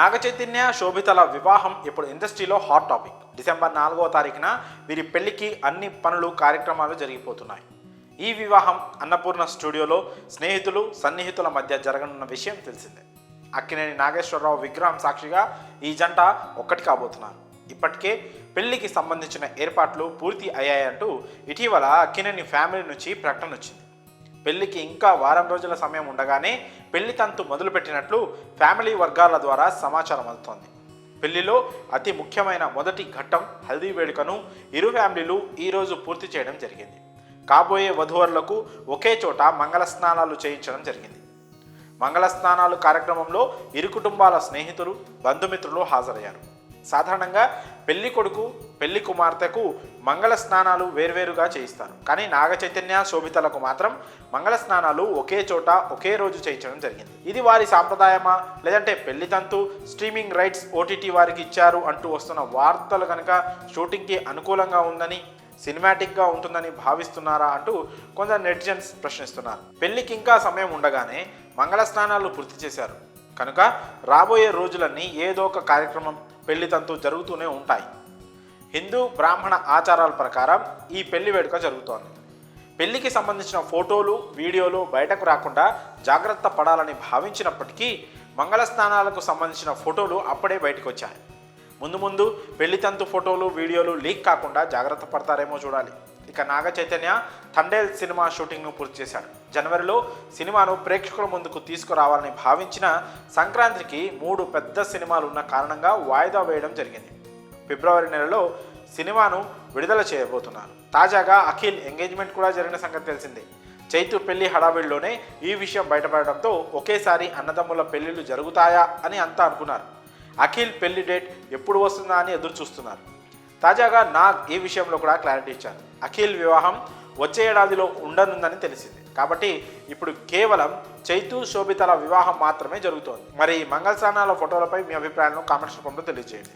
నాగ చైతన్య శోభితల వివాహం ఇప్పుడు ఇండస్ట్రీలో హాట్ టాపిక్. డిసెంబర్ నాలుగవ తారీఖున వీరి పెళ్ళికి అన్ని పనులు కార్యక్రమాలు జరిగిపోతున్నాయి. ఈ వివాహం అన్నపూర్ణ స్టూడియోలో స్నేహితులు సన్నిహితుల మధ్య జరగనున్న విషయం తెలిసిందే. అక్కినేని నాగేశ్వరరావు విగ్రహం సాక్షిగా ఈ జంట ఒక్కటి కాబోతున్నారు. ఇప్పటికే పెళ్ళికి సంబంధించిన ఏర్పాట్లు పూర్తి అయ్యాయంటూ ఇటీవల అక్కినేని ఫ్యామిలీ నుంచి ప్రకటన వచ్చింది. పెళ్ళికి ఇంకా వారం రోజుల సమయం ఉండగానే పెళ్ళి తంతు మొదలుపెట్టినట్లు ఫ్యామిలీ వర్గాల ద్వారా సమాచారం అందుతోంది. పెళ్ళిలో అతి ముఖ్యమైన మొదటి ఘట్టం హల్దీ వేడుకను ఇరు ఫ్యామిలీలు ఈరోజు పూర్తి చేయడం జరిగింది. కాబోయే వధువరులకు ఒకే చోట మంగళ స్నానాలు చేయించడం జరిగింది. మంగళ స్నానాలు కార్యక్రమంలో ఇరు కుటుంబాల స్నేహితులు బంధుమిత్రులు హాజరయ్యారు. సాధారణంగా పెళ్ళి కొడుకు పెళ్ళి కుమార్తెకు మంగళ స్నానాలు వేర్వేరుగా చేయిస్తారు. కానీ నాగ చైతన్య శోభితలకు మాత్రం మంగళ స్నానాలు ఒకే చోట ఒకే రోజు చేయించడం జరిగింది. ఇది వారి సాంప్రదాయమా? లేదంటే పెళ్ళి తంతు స్ట్రీమింగ్ రైట్స్ ఓటీటీ వారికి ఇచ్చారు అంటూ వస్తున్న వార్తలు కనుక షూటింగ్కి అనుకూలంగా ఉందని సినిమాటిక్గా ఉంటుందని భావిస్తున్నారా అంటూ కొందరు నెటిజన్స్ ప్రశ్నిస్తున్నారు. పెళ్ళికి ఇంకా సమయం ఉండగానే మంగళ స్నానాలు పూర్తి చేశారు. కనుక రాబోయే రోజులన్నీ ఏదో ఒక కార్యక్రమం పెళ్ళి తంతు జరుగుతూనే ఉంటాయి. హిందూ బ్రాహ్మణ ఆచారాల ప్రకారం ఈ పెళ్ళి వేడుక జరుగుతోంది. పెళ్ళికి సంబంధించిన ఫోటోలు వీడియోలు బయటకు రాకుండా జాగ్రత్త పడాలని భావించినప్పటికీ మంగళ స్నానాలకు సంబంధించిన ఫోటోలు అప్పుడే బయటకు వచ్చాయి. ముందు ముందు పెళ్ళి తంతు ఫోటోలు వీడియోలు లీక్ కాకుండా జాగ్రత్త పడతారేమో చూడాలి. ఇక నాగ చైతన్య థండేల్ సినిమా షూటింగ్ను పూర్తి చేశాడు. జనవరిలో సినిమాను ప్రేక్షకుల ముందుకు తీసుకురావాలని భావించిన సంక్రాంతికి మూడు పెద్ద సినిమాలు ఉన్న కారణంగా వాయిదా వేయడం జరిగింది. ఫిబ్రవరి నెలలో సినిమాను విడుదల చేయబోతున్నారు. తాజాగా అఖిల్ ఎంగేజ్మెంట్ కూడా జరిగిన సంగతి తెలిసిందే. చైతు పెళ్ళి హడావిడిలోనే ఈ విషయం బయటపడడంతో ఒకేసారి అన్నదమ్ముల పెళ్ళిళ్ళు జరుగుతాయా అని అంతా అనుకున్నారు. అఖిల్ పెళ్ళి డేట్ ఎప్పుడు వస్తుందా అని ఎదురు చూస్తున్నారు. తాజాగా నాగ్ ఈ విషయంలో కూడా క్లారిటీ ఇచ్చారు. అఖిల్ వివాహం వచ్చే ఏడాదిలో ఉండనుందని తెలిసింది. కాబట్టి ఇప్పుడు కేవలం చైతు శోభితల వివాహం మాత్రమే జరుగుతోంది. మరి మంగళ స్నానాల ఫోటోలపై మీ అభిప్రాయాలను కామెంట్స్ రూపంలో తెలియజేయండి.